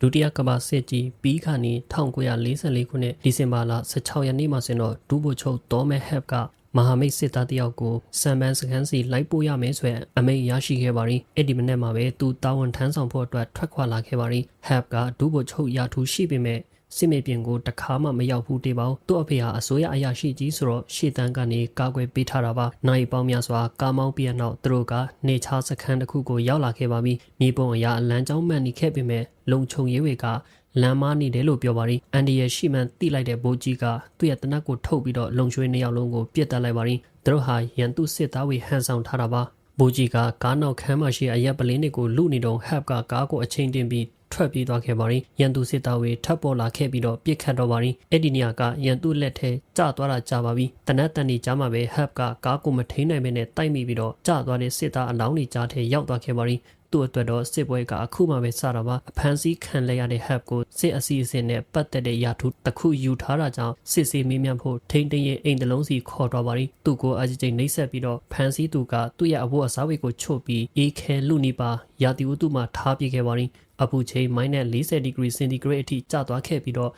ဒုတိယကမ္ဘာစစ်ကြီးပြီးခါနေ1944ခုနှစ်ဒီဇင်ဘာလ16ရက်နေ့မှာဆိုရင်တော့ဒူဘိုချုပ်ဒေါ်မဲဟက်ကမဟာမိတ်စစ်သားတယောက်ကိုစံပန်းစခန်းစီလိုက်ပို့ရမယ်ဆိုတဲ့အမိန့်ရရှိခဲ့ပါရီအဲ့ဒီမနေ့မှာပဲသူတာဝန်ထမ်းဆောင်ဖို့အတွက်ထွက်ခွာလာခဲ့ပါရီဟက်ကဒူဘိုချုပ်ရာထူးရှိပေမဲ့ စစ်မေပြင်ကိုတခါမှမရောက်ဘူးတေပေါသူ့အဖေဟာအစိုးရအရာရှိကြီးဆိုတော့ရှေ့တန်းကနေကာကွယ်ပေးထားတာပါနိုင်ပေါင်းများစွာကားမောင်းပြနောက်သူတို့ကနေချာစခန်းတစ်ခုကိုရောက်လာခဲ့ပါပြီမြေပုံအရာအလန်းချောင်းမှန်နေခဲ့ပေမဲ့လုံခြုံရေးတွေကလမ်းမနေတယ်လို့ပြောပါရီအန်ဒီရဲ့ရှိမှန်တိလိုက်တဲ့ဘိုးကြီးကသူ့ရဲ့တနက်ကိုထုတ်ပြီးတော့လုံချွေးနှစ်ယောက်လုံးကိုပြစ်တက်လိုက်ပါရီသူတို့ဟာရန်သူစစ်သားတွေဟန်ဆောင်ထားတာပါဘိုးကြီးကကားနောက်ခန်းမှာရှိအရက်ပလင်းတွေကိုလူနေတော့ဟပ်ကကားကိုအချိန်တင်ပြီး ထွက်ပြေးသွားခဲ့ပါရီရန်သူစစ်သားတွေထပ်ပေါ်လာခဲ့ပြီးတော့ပြစ်ခတ်တော့ပါရီအဲ့ဒီနေရာကရန်သူလက်ထဲကျသွားတာကြာပါပြီတနက်တန်ဒီကြားမှာပဲဟပ်ကကားကိုမထိန်နိုင်ပဲနဲ့တိုက်မိပြီးတော့ကျသွားတဲ့စစ်သားအလောင်းတွေကြားထဲရောက်သွားခဲ့ပါရီ သူ့အတွက်တော့စစ်ပွဲကအခုမှပဲစတာပါအဖမ်းဆီးခံလိုက်ရတဲ့ hub ကိုစစ်အစီအစဉ်နဲ့ပတ်သက်တဲ့ရာထူးတစ်ခုယူထားတာကြောင့်စစ်ဆေးမေးမြန်းဖို့ထိန်းသိမ်းရေးအိမ်တလုံးစီခေါ်တော့ပါရီသူ့ကိုအကြီးကြီးနှိပ်စက်ပြီးတော့ဖမ်းဆီးသူကသူ့ရဲ့အဝတ်အစားတွေကိုချုပ်ပြီးအေးခဲလူနီပါရာတီဝတ္ထုမှာထားပြခဲ့ပါရီအပူချိန် -40 degree centigrade အထိကျသွားခဲ့ပြီးတော့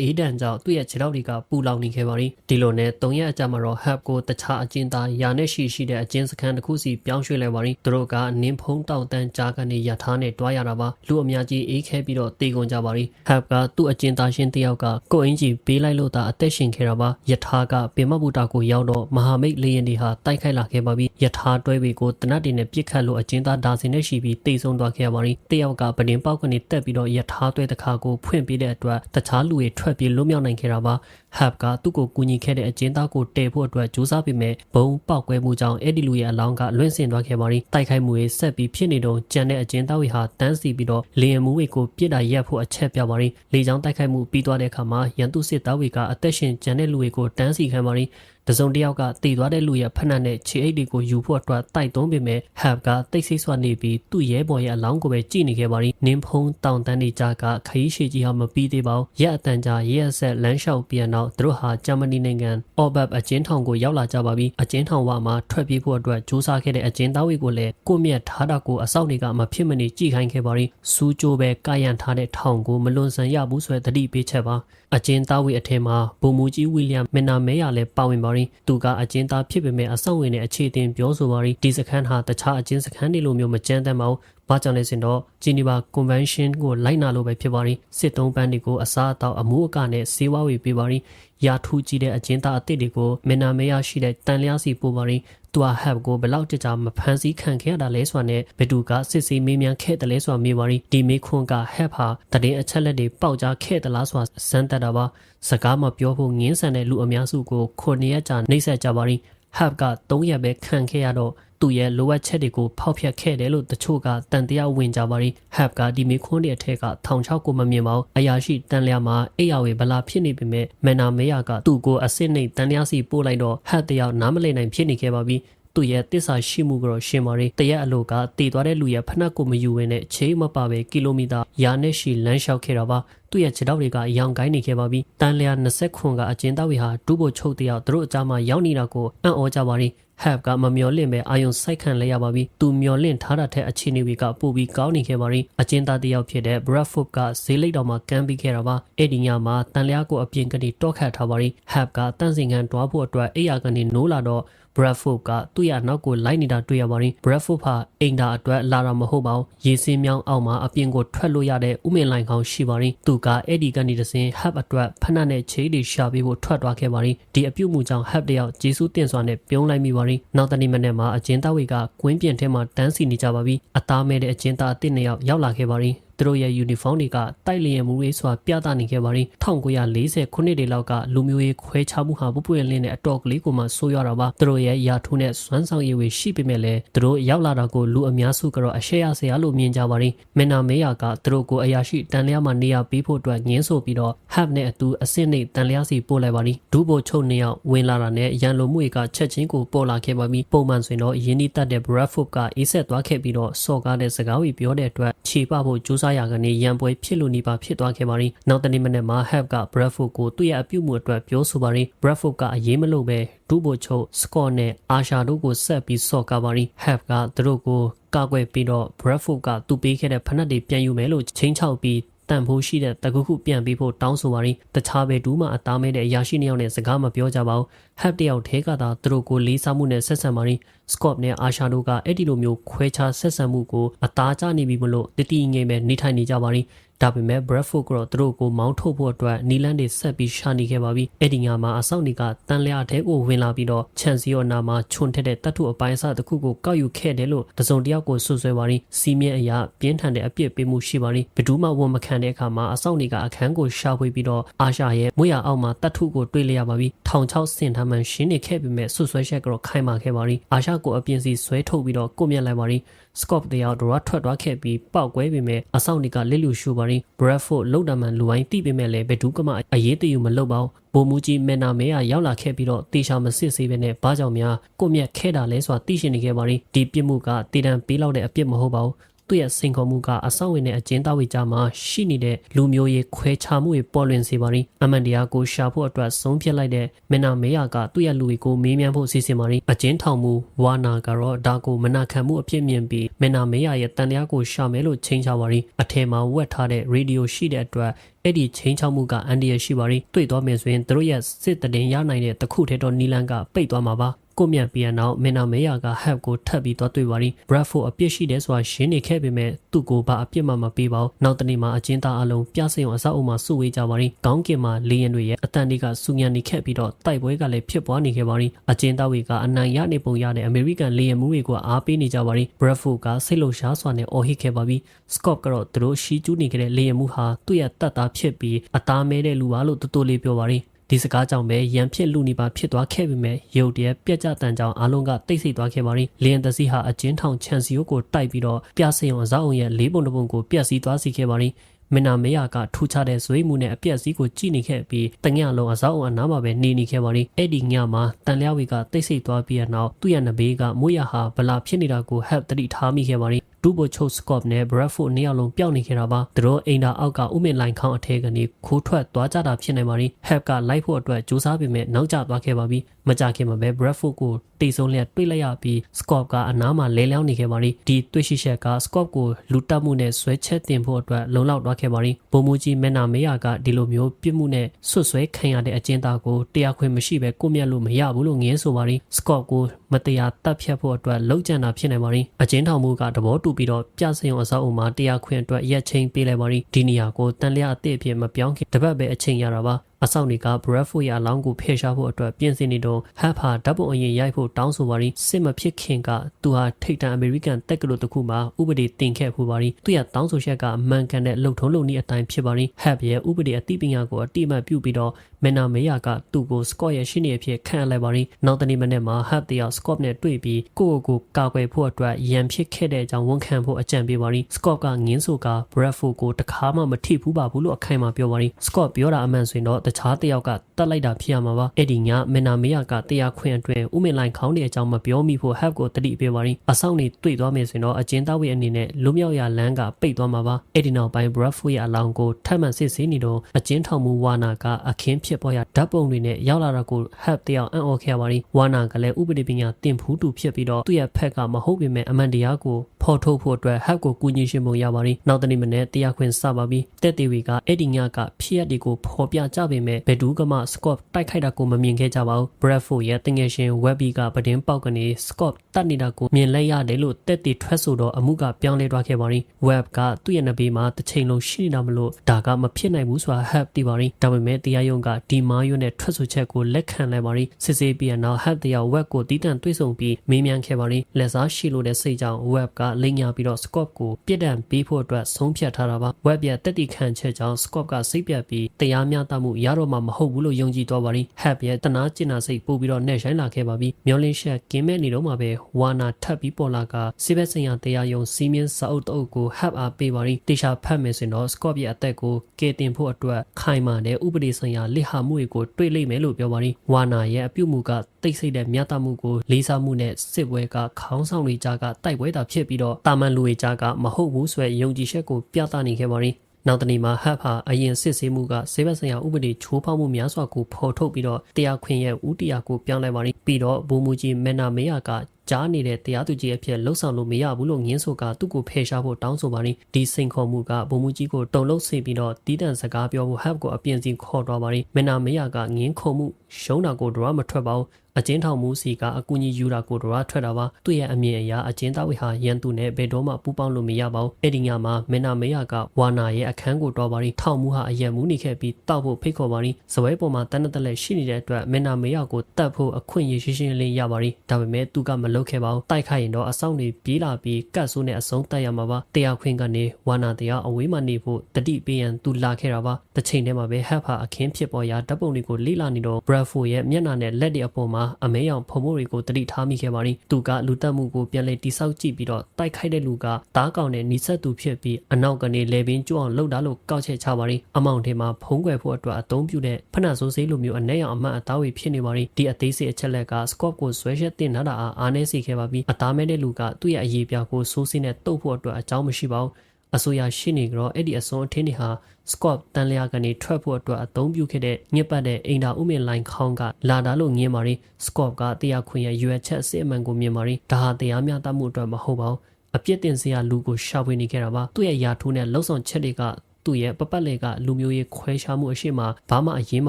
အေးဒန်ကြောင့်သူ့ရဲ့ခြေထောက်တွေကပူလောင်နေခဲ့ပါရီဒီလိုနဲ့၃ရက်အကြာမှာတော့ hub ကိုတခြားအကျဉ်းသားယာနဲ့ရှိရှိတဲ့အကျဉ်းစခန်းတစ်ခုစီပြောင်းရွှေ့လိုက်ပါရီသူတို့ကနင်းဖုံးတောက်တန်းကြားကနေရထားနဲ့တွားရတာပါလူအများကြီးအေးခဲပြီးတော့တေကုန်ကြပါရီ hub ကသူ့အကျဉ်းသားရှင်တယောက်ကကိုအင်ကြီးပေးလိုက်လို့သာအသက်ရှင်ခဲ့တာပါယထာကပင်မဘူတာကိုရောက်တော့မဟာမိတ်လေရင်တွေဟာတိုက်ခိုက်လာခဲ့ပါပြီယထာတွဲတွေကိုတနတ်တင်နဲ့ပြစ်ခတ်လို့အကျဉ်းသားဒါစင်နဲ့ရှိပြီးတေဆုံးသွားခဲ့ပါရီတယောက်ကပဒင်ပေါက်ကနေတက်ပြီးတော့ယထာတွဲတစ်ခါကိုဖွင့်ပေးတဲ့အတွက်တခြားလူတွေထွက်ပြေးလွတ်မြောက်နိုင်ခဲ့တာပါဟပ်ကသူ့ကိုကူညီခဲ့တဲ့အကျဉ်းသားကိုတည်ဖို့အတွက်ကြိုးစားပေမဲ့ဘုံပေါက်ကွဲမှုကြောင့်အဲ့ဒီလူရဲ့အလောင်းကလွင့်စင်သွားခဲ့ပါရီတိုက်ခိုက်မှုတွေဆက်ပြီးဖြစ်နေတော့ကြံတဲ့အကျဉ်းသားတွေဟာတန်းစီပြီးတော့လေယာဉ်မှုတွေကိုပြစ်တာရက်ဖို့အချက်ပြပါရီလေကြောင်းတိုက်ခိုက်မှုပြီးသွားတဲ့အခါမှာရန်သူစစ်သားတွေကအသက်ရှင်ကြံတဲ့လူတွေကိုတန်းစီခံပါရီ တစုံတစ်ယောက်ကတည်သွားတဲ့လူရဲ့ဖက်နှက်နဲ့ခြေအိတ်တွေကိုယူဖို့အတွက်တိုက်သွင်းပေမဲ့ဟပ်ကတိတ်ဆိတ်စွာနေပြီးသူ့ရဲဘော်ရဲ့အလောင်းကိုပဲကြည့်နေခဲ့ပါရီနင်းဖုံးတောင်တန်းနေကြကခရီးရှိကြီးဟာမပြီးသေးပါဘူးရက်အတန်ကြာရဲအဆက်လမ်းလျှောက်ပြန်တော့သူတို့ဟာဂျာမနီနိုင်ငံအော်ဘတ်အကျဉ်းထောင်ကိုရောက်လာကြပါပြီအကျဉ်းထောင်ဝမှာထွက်ပြေးဖို့အတွက်စူးစမ်းခဲ့တဲ့အကျဉ်းသားတွေကိုလည်းကိုမြတ်ထားတာကိုအဆောက်တွေကမဖြစ်မနေကြည့်ခိုင်းခဲ့ပါရီစူးကြိုးပဲကာယံထားတဲ့ထောင်ကိုမလွန်ဆန်ရဘူးဆိုတဲ့သတိပေးချက်ပါအကျဉ်းသားဝေအထက်မှာဘုံမူကြီးဝီလျံမင်နာမဲရလည်းပါဝင်ပါရီသူကအကျဉ်းသားဖြစ်ပေမဲ့အဆောင်ဝင်တဲ့အခြေအတင်ပြောဆိုပါရီဒီစခန်းဟာတခြားအကျဉ်းစခန်းတွေလိုမျိုးမကြမ်းတမ်းပါဘူးဘာကြောင့်လဲဆိုတော့ဂျီနီဗာကွန်ဗင်းရှင်းကိုလိုက်နာလို့ပဲဖြစ်ပါရီစစ်သုံးပန်းတွေကိုအစားအသောက်အမှုအကနဲ့စေဝါဝေပေးပါရီရာထူးကြီးတဲ့အကျဉ်းသားအသစ်တွေကိုမင်နာမဲရရှိတဲ့တန်လျားစီပို့ပါရီ သူဟာဟပ်ကိုဘလောက်ကြကြမဖန်ဆီးခံခဲ့ရတာလဲဆိုတာနဲ့ဘသူကစစ်ဆေးမေးမြန်းခဲ့တယ်လဲဆိုတာမေးပါရီဒီမေခွန်းကဟပ်ဟာတည်အချက်လက်တွေပေါက်ကြားခဲ့သလားဆိုတာစမ်းတက်တာပါစကားမပြောဖို့ငင်းဆန်တဲ့လူအများစုကိုခုနှစ်ရက်ကြာနှိပ်စက်ကြပါရီဟပ်က3ရက်ပဲခံခဲ့ရတော့သူ့ရဲ့လိုအပ်ချက်တွေကိုဖောက်ဖျက်ခဲ့တယ်လို့တချို့ကတန်တရားဝင်ကြပါရီဟပ်ကဒီမီခွန်းတွေအထက်ကထောင်ချောက်ကိုမမြင်ပါဘူးအရာရှိတန်လျာမှာအိယာဝေဗလာဖြစ်နေပေမဲ့မန်နာမေယာကသူ့ကိုအစ်စ်နှိမ်တန်တရားစီပို့လိုက်တော့ဟပ်တယောက်နားမလည်နိုင်ဖြစ်နေခဲ့ပါပြီသူ့ရဲ့တစ္ဆာရှိမှုကတော့ရှင်မာရီတရက်အလိုကတည်သွားတဲ့လူရဲ့ဖနက်ကိုမယူဝင်းနဲ့ချေးမပါပဲကီလိုမီတာရာနဲ့ရှီလမ်းလျှောက်ခဲ့တာပါသူ့ရဲ့ခြေထောက်တွေကရောင်ကိုင်းနေခဲ့ပါပြီတန်လျာ20ခွန်ကအကျဉ်းသားတွေဟာဒူးဖို့ချုပ်တယောက်သူတို့အကြားမှာရောက်နေတာကိုအံ့ဩကြပါရီ ဟပ်ကမမျော်လင့်ပဲအာယုံစိုက်ခံလိုက်ရပါပြီသူမျော်လင့်ထားတာထက်အခြေအနေတွေကပိုပြီးကောင်းနေခဲ့ပါရီအကျဉ်းသားတယောက်ဖြစ်တဲ့ Bradford ကဈေးလိတ်တော်မှာကမ်းပြီးခဲ့တာပါအဲ့ဒီညမှာတန်လျာကိုအပြင်ကနေတောက်ခတ်ထားပါရီဟပ်ကတန့်စင်ကန်တွားဖို့အတွက်အိယာကနေနိုးလာတော့ Bradford ကသူ့ရဲ့နောက်ကိုလိုက်နေတာတွေ့ရပါတယ် Bradford ဟာအိမ်သာအတွက်လာတာမဟုတ်ပါဘူးရေစင်းမြောင်းအောက်မှာအပြင်ကိုထွက်လို့ရတဲ့ဥမင်လိုင်ခေါင်းရှိပါတယ်သူကအဲ့ဒီကနေတစင် Hub အတွက်ဖဏနဲ့ချေးတွေရှာပေးဖို့ထွက်သွားခဲ့ပါတယ်ဒီအပြုတ်မှုကြောင့် Hub တယောက်ဂျေဆုတင်စွာနဲ့ပြုံးလိုက်မိပါတယ်နောက်တနေ့မနေ့မှာအကျဉ်းသားတွေကကွင်းပြင်ထဲမှာတန်းစီနေကြပါပြီအသားမဲတဲ့အကျဉ်းသားအစ်နှစ်ယောက်ရောက်လာခဲ့ပါတယ်သူတို့ရဲ့ယူနီဖောင်းတွေကတိုက်လျင်မှုရေးစွာပြသနေခဲ့ပါရင်1940ခုနှစ်တွေလောက်ကလူမျိုးရေးခွဲခြားမှုဟာပပွင့်လင်းတဲ့အတော်ကလေးကိုမှဆိုးရတာပါသူတို့ရဲ့ယာထုနဲ့စွမ်းဆောင်ရည်တွေရှိပေမဲ့လည်းသူတို့ရောက်လာတာကိုလူအများစုကတော့အရှက်ရစရာလို့မြင်ကြပါရင်မင်နာမေယာကသူတို့ကိုအရာရှိတန်လျားမှနေရာပေးဖို့အတွက်ငင်းဆိုပြီးတော့ဟပ်နဲ့အတူအစ်စ်နဲ့တန်လျားစီပို့လိုက်ပါရင်ဒူးဘိုချုပ်နှစ်ယောက်ဝင်လာတာနဲ့ရန်လိုမှုတွေကချက်ချင်းကိုပေါ်လာခဲ့ပါပြီပုံမှန်ဆိုရင်တော့ယင်းနီတက်တဲ့ Bradford ကအေးဆက်သွားခဲ့ပြီးတော့စော့ကားတဲ့စကားတွေပြောတဲ့အတွက်ခြေပဖို့ကြိုးစားရကနေရန်ပွဲဖြစ်လို့နေပါဖြစ်သွားခဲ့ပါရင်နောက်တနေ့မနေ့မှာ Hub က Bradford ကိုသူ့ရဲ့အပြုတ်မှုအတွက်ပြောဆိုပါရင် Bradford ကအရေးမလို့ပဲဒူးဘိုချုပ် Scott နဲ့ Asha တို့ကိုဆက်ပြီးစော့ကားပါရင် Hub ကသူတို့ကိုကာကွယ်ပြီးတော့ Bradford ကသူ့ပေးခဲ့တဲ့ဖနက်တွေပြန်ယူမယ်လို့ချင်းချောက်ပြီး တတန်ဖိုးရှိတဲ့တကူခုပြန်ပေးဖို့တောင်းဆိုပါရင်တခြားပဲဒူးမှအသားမဲတဲ့အရာရှိနှစ်ယောက်နဲ့စကားမပြောကြပါဘူးဟက်တယောက်ထဲကသာသူတို့ကိုလေးစားမှုနဲ့ဆက်ဆံပါရင်စကော့နဲ့အာရှာတို့ကအဲ့ဒီလိုမျိုးခွဲခြားဆက်ဆံမှုကိုအသားကျနေပြီမလို့တတိငယ်ပဲနေထိုင်နေကြပါရင် ဒါပေမဲ့ Bradford ကတော့သူတို့ကိုမောင်းထုတ်ဖို့အတွက်နီလန်တွေဆက်ပြီးရှာနေခဲ့ပါပြီအဲ့ဒီညမှာအဆောက်နေကတန်လျာထဲကိုဝင်လာပြီးတော့ချန်စီယောနာမှာခြုံထက်တဲ့တတ်ထုအပိုင်းအစတစ်ခုကိုကောက်ယူခဲ့တယ်လို့တစုံတစ်ယောက်ကိုဆွဆွဲပါရင်စီးမြဲအရာပြင်းထန်တဲ့အပြစ်ပေးမှုရှိပါရင်ဘယ်သူမှဝန်မခံတဲ့အခါမှာအဆောက်နေကအခန်းကိုရှာဖွေပြီးတော့အာရှာရဲ့မွေရအောက်မှာတတ်ထုကိုတွေ့လျက်ပါပြီထောင်ချောက်စင်ထမ်းမှန်ရှင်းနေခဲ့ပေမဲ့ဆွဆွဲချက်ကတော့ခိုင်မာခဲ့ပါရင်အာရှာကိုအပြင်းစီဆွဲထုတ်ပြီးတော့ကိုမြက်လိုက်ပါရင် စကော့တရားဒရထွက်သွားခဲ့ပြီးပောက်ကွဲပေမဲ့အဆောက်နေကလစ်လူရှူပါရင် Bradford လောက်တမန်လူဝိုင်းတိပေမဲ့လည်းဘယ်သူကမှအရေးတယူမလုပ်ပါဘူးဘိုမူကြီးမန်နာမဲကရောက်လာခဲ့ပြီးတော့တေချာမစစ်စေးပဲနဲ့ဘာကြောင့်များကိုမြက်ခဲတာလဲဆိုတာသိရှိနေခဲ့ပါရင်ဒီပြစ်မှုကတည်တံပေးလောက်တဲ့အပြစ်မဟုတ်ပါဘူး သူ့ရဲ့စိန်ခေါ်မှုကအဆောက်အဦနဲ့အကျဉ်းသားဝေကြားမှာရှိနေတဲ့လူမျိုးရေးခွဲခြားမှုတွေပေါ်လွင်စေပါရင်အမှန်တရားကိုရှာဖို့အတွက်ဆုံးဖြတ်လိုက်တဲ့မနာမေယာကသူ့ရဲ့လူတွေကိုမေးမြန်းဖို့စီစဉ်ပါရင်အကျဉ်းထောင်မှုဝါနာကတော့ဒါကိုမနာခံမှုအဖြစ်မြင်ပြီးမနာမေယာရဲ့တန်တရားကိုရှာမယ်လို့ချိန်ချပါရင်အထက်မှာဝက်ထားတဲ့ရေဒီယိုရှိတဲ့အတွက်အဲ့ဒီချင်းချောက်မှုကအန်ဒီရရှိပါရင်တွေ့သွားမယ်ဆိုရင်တို့ရဲ့စစ်တရင်ရနိုင်တဲ့တခုထဲတော့နီလန်ကပိတ်သွားမှာပါ ကိုမြတ်ပြန်တော့မင်နာမေယာကဟက်ကိုထပ်ပြီးတော့တွေ့ပါရီဘရက်ဖို့အပြစ်ရှိတယ်ဆိုတာရှင်းနေခဲ့ပေမဲ့သူ့ကိုဘာအပြစ်မှမပေးပါဘူးနောက်တနေ့မှာအချင်းသားအလုံးပြစင်အောင်အဆောက်အုံမှာစုဝေးကြပါရီကောင်းကင်မှာလေရင်တွေရဲ့အတန်တွေကစူညံနေခဲ့ပြီးတော့တိုက်ပွဲကလည်းဖြစ်ပွားနေခဲ့ပါရီအချင်းသားတွေကအနိုင်ရနေပုံရတဲ့အမေရိကန်လေရင်မှုတွေကိုအားပေးနေကြပါရီဘရက်ဖို့ကစိတ်လုံရှားစွာနဲ့အော်ဟစ်ခဲ့ပါပြီစကော့ကတော့သူတို့ရှီကျူးနေခဲ့တဲ့လေရင်မှုဟာသူ့ရဲ့တတ်သားဖြစ်ပြီးအသားမဲတဲ့လူပါလို့တူတူလေးပြောပါရီ ဒီစကားကြောင့်ပဲရန်ဖြစ်လူနေပါဖြစ်သွားခဲ့ပေမဲ့ရုတ်တရက်ပြက်ကြတန်ကြောင်အားလုံးကတိတ်ဆိတ်သွားခဲ့ပါရင်လီယန်တစီဟာအကျဉ်းထောင်ချန်စီယိုကိုတိုက်ပြီးတော့ပြစင်အောင်အစောင်းရဲ့လေးပုံတစ်ပုံကိုပြက်စီးသွားစီခဲ့ပါရင်မနာမေယာကထူခြားတဲ့ဇွေးမှုနဲ့အပြက်စီးကိုကြည့်နေခဲ့ပြီးတညလုံးအစောင်းအနားမှာပဲနေနေခဲ့ပါလိအဲ့ဒီညမှာတန်လျဝေကတိတ်ဆိတ်သွားပြီးတဲ့နောက်သူ့ရဲ့နဘေးကမွေးရဟာဗလာဖြစ်နေတာကိုဟက်တတိထားမိခဲ့ပါလိ ဒူဘိုချိုစကော့နဲ့ဘရက်ဖို့နှစ်ယောက်လုံးပျောက်နေခဲ့တာပါသူတို့အိမ်သာအောက်ကဥမင်လိုင်ခေါင်းအထက်ကနေခိုးထွက်သွားကြတာဖြစ်နေပါလိဟက်ကလိုက်ဖို့အတွက်ကြိုးစားပေမဲ့နောက်ကျသွားခဲ့ပါပြီ မကြခင်မှာပဲဘရက်ဖို့ကိုတိတ်ဆုံးလျက်တွေ့လိုက်ရပြီးစကော့ကအနားမှာလဲလျောင်းနေခဲ့ပါလိဒီတွေ့ရှိချက်ကစကော့ကိုလူတက်မှုနဲ့ဆွဲချက်တင်ဖို့အတွက်လုံလောက်သွားခဲ့ပါလိဘုံမူကြီးမက်နာမေယာကဒီလိုမျိုးပြစ်မှုနဲ့ဆွတ်ဆွဲခံရတဲ့အကျဉ်းသားကိုတရားခွင့်မရှိပဲကိုမြတ်လို့မရဘူးလို့ငင်းဆိုပါလိစကော့ကိုမတရားတပ်ဖြတ်ဖို့အတွက်လှုပ်ကြံတာဖြစ်နေပါလိအကျဉ်းထောင်မှုကသဘောတူပြီးတော့ပြစင်အောင်အစောက်အုံမှာတရားခွင့်အတွက်ရက်ချင်းပေးလိုက်ပါလိဒီနေရာကိုတန်လျအသည့်အဖြစ်မပြောင်းခင်တပတ်ပဲအချိန်ရတာပါအဆောင်တွေက Bradford ရဲ့အလောင်းကိုဖယ်ရှားဖို့အတွက်ပြင်ဆင်နေတော့ဟပ်ဟာဓာတ်ပုံအရင်ရိုက်ဖို့တောင်းဆိုပါရီစစ်မဖြစ်ခင်ကသူဟာထိတ်တန့်အမေရိကန်တက်ကလို့တစ်ခုမှာဥပဒေတင်ခဲ့ဖူးပါရီသူရဲ့တောင်းဆိုချက်ကအမှန်ကန်တဲ့လှုပ်ထုံးလုပ်နည်းအတိုင်းဖြစ်ပါရီဟပ်ရဲ့ဥပဒေအသိပညာကိုအတိအမှတ်ပြုပြီးတော့ မန်နာမေယာကသူ့ကိုစကော့ရဲ့ရှင်းနေအဖြစ်ခန့်အပ်လိုက်ပါရီနောက်တနေ့မနေ့မှာဟပ်တရားစကော့နဲ့တွေ့ပြီးကိုယ့်ကိုကာကွယ်ဖို့အတွက်ရန်ဖြစ်ခဲ့တဲ့အကြောင်းဝန်ခံဖို့အကြံပေးပါရီစကော့ကငင်းဆိုက Bradford ကိုတခါမှမထိဘူးပါဘူးလို့အခိုင်အမာပြောပါရီစကော့ပြောတာအမှန်ဆိုရင်တော့တခြားတယောက်ကတတ်လိုက်တာဖြစ်ရမှာပါအဲ့ဒီညမင်နာမေယာကတရားခွင့်အတွင်းဥမင်လိုင်ခေါင်းတဲ့အကြောင်းမပြောမိဖို့ဟပ်ကိုတတိပေးပါရင်အဆောင်နေတွေ့သွားမယ်ဆိုရင်တော့အကျဉ်းသားဝေအနေနဲ့လွမြောက်ရလန်းကပိတ်သွားမှာပါအဲ့ဒီနောက်ပိုင်း Bradford ရဲ့အလောင်းကိုထပ်မံစစ်ဆေးနေတော့အကျဉ်းထောင်မှုဝါနာကအခင်းဖြစ်ပေါ်ရဓာတ်ပုံတွေနဲ့ရောက်လာတာကိုဟပ်တယောက်အံ့ဩခဲ့ပါရင်ဝါနာကလည်းဥပဒေပညာတင်ဖူးတူဖြစ်ပြီးတော့သူ့ရဲ့ဖက်ကမဟုတ်ပေမဲ့အမှန်တရားကို ဖော်ထုတ်ဖို့အတွက်ဟပ်ကိုကူညီရှင်ပုံရပါရင်နောက်တနေ့မနေ့တရားခွင့်စပါပြီးတက်တီဝီကအဲ့ဒီညကဖြစ်ရတွေကိုဖော်ပြကြပေမဲ့ဘယ်သူကမှ Scott တိုက်ခိုက်တာကိုမမြင်ခဲ့ကြပါဘူး Bradford ရဲ့တငယ်ရှင် Webby ကပဒင်းပေါက်ကနေ Scott တတ်နေတာကိုမြင်လိုက်ရတယ်လို့တက်တီထွက်ဆိုတော့အမှုကပြောင်းလဲသွားခဲ့ပါရင် Web ကသူ့ရဲ့နဘေးမှာတစ်ချိန်လုံးရှိနေတာမလို့ဒါကမဖြစ်နိုင်ဘူးဆိုတာ Hub တီပါရင်ဒါပေမဲ့တရားရုံးကဒီမာယွန်းနဲ့ထွက်ဆိုချက်ကိုလက်ခံလိုက်ပါရင်စစ်ဆေးပြီးနောက် Hub တရား Web ကိုတီးတန့်တွေးဆုံပြီးမေးမြန်းခဲ့ပါရင်လက်စားရှိလို့တဲ့စိတ်ကြောင့် Web ကလိမ်ညာပြီးတော့ Scott ကိုပြစ်ဒဏ်ပေးဖို့အတွက်ဆုံးဖြတ်ထားတာပါ Web ရဲ့တက်တီခံချက်ကြောင့် Scott ကစိတ်ပြတ်ပြီးတရားမျှတမှုရတော့မှာမဟုတ်ဘူးလို့ယုံကြည်သွားပါရင် Hub ရဲ့တနာကျင်နာစိတ်ပို့ပြီးတော့နှက်ဆိုင်လာခဲ့ပါပြီမျောလင်းရှက်ကင်းမဲ့နေတော့မှပဲဝါနာထပ်ပြီးပေါ်လာကစိဘက်ဆိုင်ရာတရားယုံစီးမင်းစာအုပ်တအုပ်ကို Hub အားပေးပါရင်တေချာဖတ်မယ်ဆိုရင်တော့ Scott ရဲ့အသက်ကိုကယ်တင်ဖို့အတွက်ခိုင်မာတဲ့ဥပဒေဆိုင်ရာလစ်ဟာမှုတွေကိုတွေ့လိမ့်မယ်လို့ပြောပါရင်ဝါနာရဲ့အပြုမှုက တိတ်ဆိတ်တဲ့မြတ်တမှုကိုလေးစားမှုနဲ့စစ်ပွဲကခေါင်းဆောင်တွေကြားကတိုက်ပွဲတာဖြစ်ပြီးတော့တာမန်လူတွေကြားကမဟုတ်ဘူးဆိုရယ်ယုံကြည်ချက်ကိုပြသနေခဲ့ပါရင်နောက်တနေ့မှာဟပ်ဟာအရင်စစ်ဆေးမှုကစေဘက်ဆိုင်ရာဥပဒေချိုးဖောက်မှုများစွာကိုဖော်ထုတ်ပြီးတော့တရားခွင့်ရဲ့ဦးတရားကိုပြောင်းလဲပါရင်ပြီးတော့ဘူမူကြီးမန်နာမေယာကကြားနေတဲ့တရားသူကြီးအဖြစ်လှုပ်ဆောင်လို့မရဘူးလို့ငင်းဆိုကသူ့ကိုဖယ်ရှားဖို့တောင်းဆိုပါရင်ဒီစိန်ခေါ်မှုကဗိုလ်မှူးကြီးကိုတုံလုံးစေပြီးတော့တီးတန့်စကားပြောဖို့ဟပ်ကိုအပြင်းစင်ခေါ်တော်ပါရင်မင်နာမရကငင်းခုံမှုရှုံးတာကိုတော့မထွက်ပါဘူး အကျဉ်းထောင်မှုစီကအကူကြီးယူတာကိုတော့ထွက်တာပါသူ့ရဲ့အမြင်အရအကျဉ်းသားဝေဟာရန်သူနဲ့ဘယ်တော့မှပူးပေါင်းလို့မရပါဘူးအဲ့ဒီညမှာမင်းနာမေယကဝါနာရဲ့အခန်းကိုတော်ပါရီထောက်မှုဟာအယံမှုနေခဲ့ပြီးတောက်ဖို့ဖိတ်ခေါ်ပါရီဇပွဲပေါ်မှာတန်းတလက်ရှိနေတဲ့အတွက်မင်းနာမေယကိုတတ်ဖို့အခွင့်အရေးရှင်းရှင်းလင်းရပါရီဒါပေမဲ့သူကမလုပ်ခဲ့ပါဘူးတိုက်ခိုက်ရင်တော့အဆောင်တွေပြေးလာပြီးကတ်ဆိုးနဲ့အဆုံးတက်ရမှာပါတရားခွင်ကနေဝါနာတရားအဝေးမှနေဖို့တတိပေးရန်သူလာခဲ့တာပါတစ်ချိန်တည်းမှာပဲဟက်ဖာအခင်းဖြစ်ပေါ်ရာဓာတ်ပုံတွေကိုလိလာနေတော့ဘရက်ဖိုရဲ့မျက်နှာနဲ့လက်တွေအပေါ်မှာအမဲရောင်ဖုံမိုးတွေကိုတတိထားမိခဲ့ပါရီသူကလူတက်မှုကိုပြန်လည်တိဆောက်ကြည့်ပြီးတော့တိုက်ခိုက်တဲ့လူကတားကောင်နဲ့နီးစပ်သူဖြစ်ပြီးအနောက်ကနေလေပင်ကျွအောင်လှုပ်တာလို့ကောက်ချက်ချပါရီအမောင်ထဲမှာဖုံးကွယ်ဖို့အတွက်အသုံးပြုတဲ့ဖနက်ဆိုးစေးလိုမျိုးအနက်ရောင်အမတ်အသားဝေဖြစ်နေပါရီဒီအသေးစိတ်အချက်လက်ကစကော့ကိုဆွဲချက်တင်ထားတာအားအားနည်းစေခဲ့ပါပြီးအသားမဲတဲ့လူကသူ့ရဲ့အရေးပြကိုဆိုးစင်းနဲ့တုပ်ဖို့အတွက်အကြောင်းမရှိပါဘူး အဆိုရရှိနေကြတော့အဲ့ဒီအစွန်အထင်းတွေဟာစကော့တန်လျာကနေထွက်ဖို့အတွက်အသုံးပြုခဲ့တဲ့ညစ်ပတ်တဲ့အိမ်သာဥမင်လိုင်းခေါင်းကလာတာလို့ငင်းပါရီစကော့ကတရားခွင်ရဲ့ရွယ်ချက်အစစ်အမှန်ကိုမြင်ပါရီဒါဟာတရားမျှတမှုအတွက်မဟုတ်ပါဘူးအပြစ်တင်စရာလူကိုရှာဖွေနေခဲ့တာပါသူ့ရဲ့ယာထိုးနဲ့လှုပ်ဆောင်ချက်တွေက သူ့ရဲ့ပပတ်လေကလူမျိုးရေးခွဲခြားမှုအရှိမဘာမှအရေးမ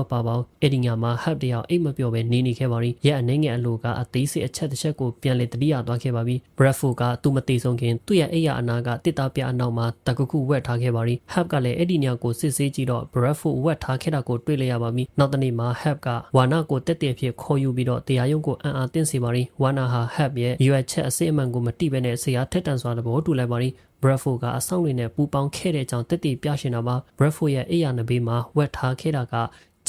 ပါပါဘူးအဲ့ဒီညမှာဟပ်တယောက်အိတ်မပြောပဲနေနေခဲ့ပါရီရဲ့အနေငယ်အလိုကအသေးစိတ်အချက်တစ်ချက်ကိုပြန်လေတတိယသွားခဲ့ပါပြီဘရက်ဖိုကသူ့မသိဆုံးခင်သူ့ရဲ့အိယာအနာကတစ်တာပြအနောက်မှာတကခုဝက်ထားခဲ့ပါရီဟပ်ကလည်းအဲ့ဒီညကိုစစ်ဆေးကြည့်တော့ဘရက်ဖိုဝက်ထားခဲ့တာကိုတွေ့လိုက်ရပါပြီနောက်တနေ့မှာဟပ်ကဝါနာကိုတက်တဲ့ဖြစ်ခေါ်ယူပြီးတော့တရားရုံးကိုအံ့အားသင့်စေပါရီဝါနာဟာဟပ်ရဲ့ရွယ်ချက်အစစ်အမှန်ကိုမတိဘဲနဲ့ဆရာထက်တန်စွာသဘောတူလိုက်ပါရီဘရက်ဖိုကအဆောင်တွေနဲ့ပူပေါင်းခဲ့တဲ့အကြောင်းတက်တည်ပြရှင်တာမှာဘရက်ဖိုရဲ့အိယာနဘေးမှာဝက်ထားခဲ့တာက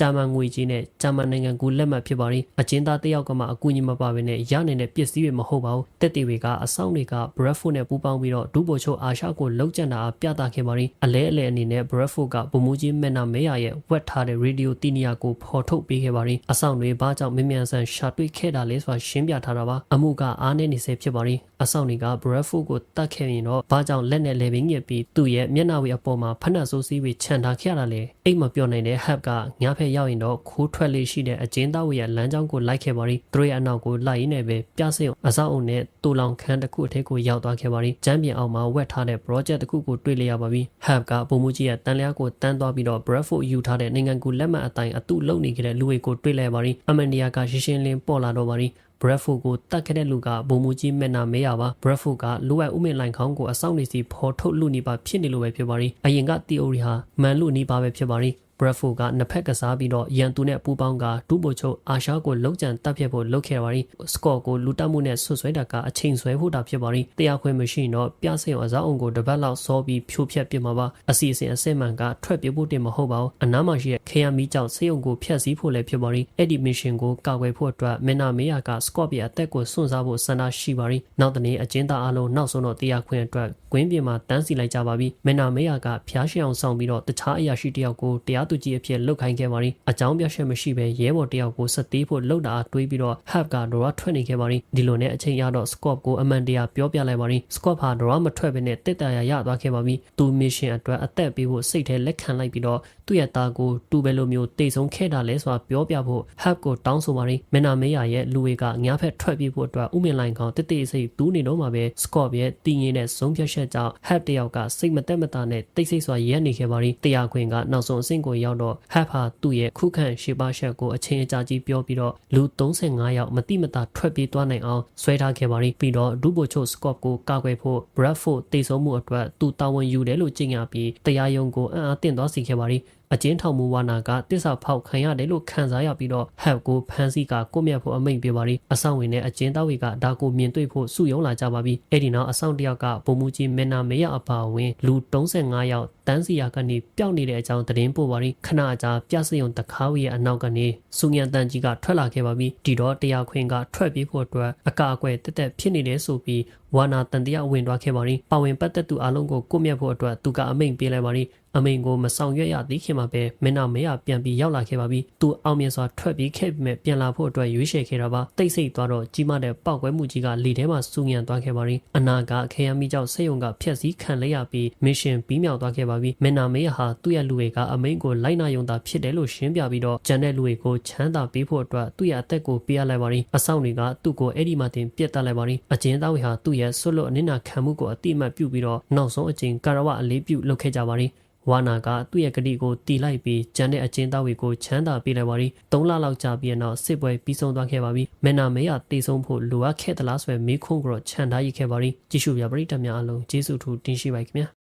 ဂျာမန်ငွေကြီးနဲ့ဂျာမန်နိုင်ငံကူလက်မှတ်ဖြစ်ပါရင်အကျဉ်းသားတယောက်ကမှအကူအညီမပါဘဲနဲ့ရနေတဲ့ပစ္စည်းတွေမဟုတ်ပါဘူးတက်တီတွေကအဆောင်တွေက Bradford နဲ့ပူးပေါင်းပြီးတော့ဒူဘိုချိုအာရှကိုလောက်ကျန်တာပြသခဲ့ပါရင်အလဲအလဲအနေနဲ့ Bradford ကဗိုလ်မှူးကြီးမက်နာမဲယာရဲ့ဝက်ထားတဲ့ရေဒီယိုတီနီယာကိုဖော်ထုတ်ပေးခဲ့ပါရင်အဆောင်တွေဘာကြောင့်မင်းမြန်ဆန်ရှာတွေ့ခဲ့တာလဲဆိုတာရှင်းပြထားတာပါအမှုကအားနည်းနေစေဖြစ်ပါရင်အဆောင်တွေက Bradford ကိုတတ်ခဲ့ရင်တော့ဘာကြောင့်လက်နဲ့လေပင်ညစ်ပြီးသူ့ရဲ့မျက်နှာဝေးအပေါ်မှာဖက်နှက်ဆိုးစည်းပြီးခြံထားခဲ့ရတာလဲအိတ်မပြောနိုင်တဲ့ Hub ကငါးဖက်ရောက်ရင်တော့ခိုးထွက်လေးရှိတဲ့အကျဉ်းသားဝေရဲ့လမ်းကြောင်းကိုလိုက်ခဲ့ပါရီသူတို့ရဲ့အနောက်ကိုလိုက်ရင်းနဲ့ပဲပြစိတ်အစောက်အုံနဲ့တူလောင်ခန်းတစ်ခုအထက်ကိုရောက်သွားခဲ့ပါရီကျမ်းပြင်အောင်မှာဝက်ထားတဲ့ project တစ်ခုကိုတွေ့လျက်ရပါပြီ Hub ကပုံမှုကြီးရဲ့တန်လျားကိုတန်းသွားပြီးတော့ Bradford ယူထားတဲ့နိုင်ငံကူလက်မှတ်အတိုင်းအတုလုံနေခဲ့တဲ့လူတွေကိုတွေ့လဲပါရီအမန်နီယာကရှင်းရှင်းလင်းပေါ်လာတော့ပါရီ ဘရက်ဖိုကိုတတ်ခဲ့တဲ့လူကဘုံမူကြီးမက်နာမဲရပါဘရက်ဖိုကလိုအပ်ဥမင်လိုင်ခေါင်းကိုအဆောင်နေစီဖော်ထုတ်လူနေပါဖြစ်နေလို့ပဲဖြစ်ပါရီအရင်က theory ဟာမှန်လို့နေပါပဲဖြစ်ပါရီ ဘရက်ဖိုကနှစ်ဖက်ကစားပြီးတော့ရန်သူနဲ့ပူးပေါင်းကဒူးပိုချုပ်အာရှာကိုလောက်ကျန်တပ်ဖြတ်ဖို့လုပ်ခဲ့ပါရီစကော့ကိုလူတက်မှုနဲ့ဆွဆွဲတာကအချိန်ဆွဲဖို့တာဖြစ်ပါရီတရားခွင့်မရှိတော့ပြစိန်အစားအောင်ကိုတပတ်လောက်စောပြီးဖြိုးဖြက်ပြမှာပါအစီအစဉ်အစစ်မှန်ကထွက်ပြေးဖို့တင်မဟုတ်ပါဘူးအနားမှာရှိတဲ့ခေယမီကြောင့်စေယုံကိုဖျက်ဆီးဖို့လည်းဖြစ်ပါရီအဲ့ဒီမစ်ရှင်ကိုကာကွယ်ဖို့အတွက်မင်နာမေယာကစကော့ပြအသက်ကိုစွန့်စားဖို့ဆန္ဒရှိပါရီနောက်တနေ့အကျဉ်းသားအလုံးနောက်ဆုံးတော့တရားခွင့်အတွက်ကွင်းပြင်မှာတန်းစီလိုက်ကြပါပြီမင်နာမေယာကဖျားရှင်အောင်ဆောင်ပြီးတော့တခြားအရာရှိတယောက်ကိုတရားသူကြီးအဖြစ်လှုပ်ခိုင်းခဲ့ပါရီအကြောင်းပြချက်မရှိဘဲရဲဘော်တယောက်ကိုစသေးဖို့လှုပ်တာတွေးပြီးတော့ Hub ကဒေါ်ရထွက်နေခဲ့ပါရီဒီလိုနဲ့အချိန်ရတော့ Scott ကိုအမှန်တရားပြောပြလိုက်ပါရီ Scott ဟာဒေါ်ရမထွက်ဘဲနဲ့တက်တရာရသွားခဲ့ပါပြီသူမစ်ရှင်အတွက်အသက်ပေးဖို့စိတ်ထဲလက်ခံလိုက်ပြီးတော့သူ့ရဲ့သားကိုတူပဲလိုမျိုးတိတ်ဆုံးခဲ့တာလဲဆိုတာပြောပြဖို့ Hub ကိုတောင်းဆိုပါရီမင်နာမေယာရဲ့လူတွေကငါးဖက်ထွက်ပြေးဖို့အတွက်ဥမင်လိုင်ကောင်တစ်တိစိတ်တူးနေတော့မှပဲ Scott ရဲ့တည်ငြိမ်တဲ့ဆုံးဖြတ်ချက်ကြောင့် Hub တယောက်ကစိတ်မသက်မသာနဲ့တိတ်ဆိတ်စွာရက်နေခဲ့ပါရီတရားခွင်ကနောက်ဆုံးအဆင့်ကိုရောက်တော့ Hub ဟာသူ့ရဲ့ခုခံရှေ့ပါရှက်ကိုအချင်းအကြာကြီးပြောပြီးတော့လူ35ယောက်မတိမတာထွက်ပြေးသွားနိုင်အောင်ဆွဲထားခဲ့ပါရီပြီးတော့ဒူဘိုချိုစကော့ကိုကာကွယ်ဖို့ Bradford တိတ်ဆုံးမှုအတွက်သူတာဝန်ယူတယ်လို့ကြေညာပြီးတရားရုံးကိုအံ့အားသင့်သွားစေခဲ့ပါရီအကျဉ်းထောင်မူဝါနာကတစ္ဆာဖောက်ခံရတယ်လို့ခံစားရပြီးတော့ဟက်ကိုဖမ်းဆီးကကိုမြတ်ဖို့အမိန့်ပေးပါရီအဆောင်ဝင်နဲ့အကျဉ်းသားတွေကဒါကိုမြင်တွေ့ဖို့စုယုံလာကြပါပြီအဲ့ဒီနောက်အဆောင်တယောက်ကဗိုလ်မှူးကြီးမင်နာမေရအပါဝင်လူ35ယောက် တန်းစီယာကနေပျောက်နေတဲ့အကြောင်းသတင်းပို့ပါရီခဏကြာပြစယုံတခါဝီရဲ့အနောက်ကနေစူညံတန်ကြီးကထွက်လာခဲ့ပါပြီဒီတော့တရားခွင်ကထွက်ပြေးဖို့အတွက်အကာအကွယ်တက်တက်ဖြစ်နေတယ်ဆိုပြီးဝါနာတန်တရားဝင်သွားခဲ့ပါရီပါဝင်ပတ်သက်သူအလုံးကိုကိုမြတ်ဖို့အတွက်သူကအမိန့်ပေးလိုက်ပါရီအမိန်ကိုမဆောင်ရွက်ရသေးခင်မှာပဲမင်းနာမဲရပြန်ပြီးရောက်လာခဲ့ပါပြီသူအောင်မြင်စွာထွက်ပြေးခဲ့ပေမဲ့ပြန်လာဖို့အတွက်ရွေးချယ်ခဲ့တာပါတိတ်ဆိတ်သွားတော့ကြီးမားတဲ့ပောက်ကွဲမှုကြီးကလေထဲမှာစူညံသွားခဲ့ပါရီအနာကခရမ်းမီကြောင့်စိတ်ယုံကဖျက်ဆီးခံလိုက်ရပြီးမစ်ရှင်ပြီးမြောက်သွားခဲ့ပါပြီမင်းနာမဲရဟာသူ့ရဲ့လူတွေက အမိန်ကိုလိုက်နာယုံတာဖြစ်တယ်လို့ရှင်းပြပြီးတော့ဂျန်တဲ့လူတွေကိုချမ်းသာပေးဖို့အတွက်သူ့ရဲ့အသက်ကိုပေးရလိုက်ပါရီအဆောင်တွေကသူ့ကိုအဲ့ဒီမှာတင်ပြတ်တက်လိုက်ပါရီအကျဉ်းသားတွေဟာသူ့ရဲ့ဆွတ်လွတ်အနစ်နာခံမှုကိုအတိအမှတ်ပြုပြီးတော့နောက်ဆုံးအကျဉ်ကာရဝအလေးပြုလုပ်ခဲ့ကြပါရီဝါနာကသူ့ရဲ့ဂတိကိုတီလိုက်ပြီးဂျန်တဲ့အကျဉ်းသားတွေကိုချမ်းသာပေးလိုက်ပါရီ၃လလောက်ကြာပြီးတော့စစ်ပွဲပြီးဆုံးသွားခဲ့ပါပြီမန်နာမဲရတေဆုံးဖို့လိုအပ်ခဲ့သလားဆိုရယ်မေးခွန်းကိုတော့ခြံထားရခဲ့ပါရီကြည့်ရှုပြပရိသတ်များအလုံးကျေးဇူးထူးတင်ရှိပါခင်ဗျာ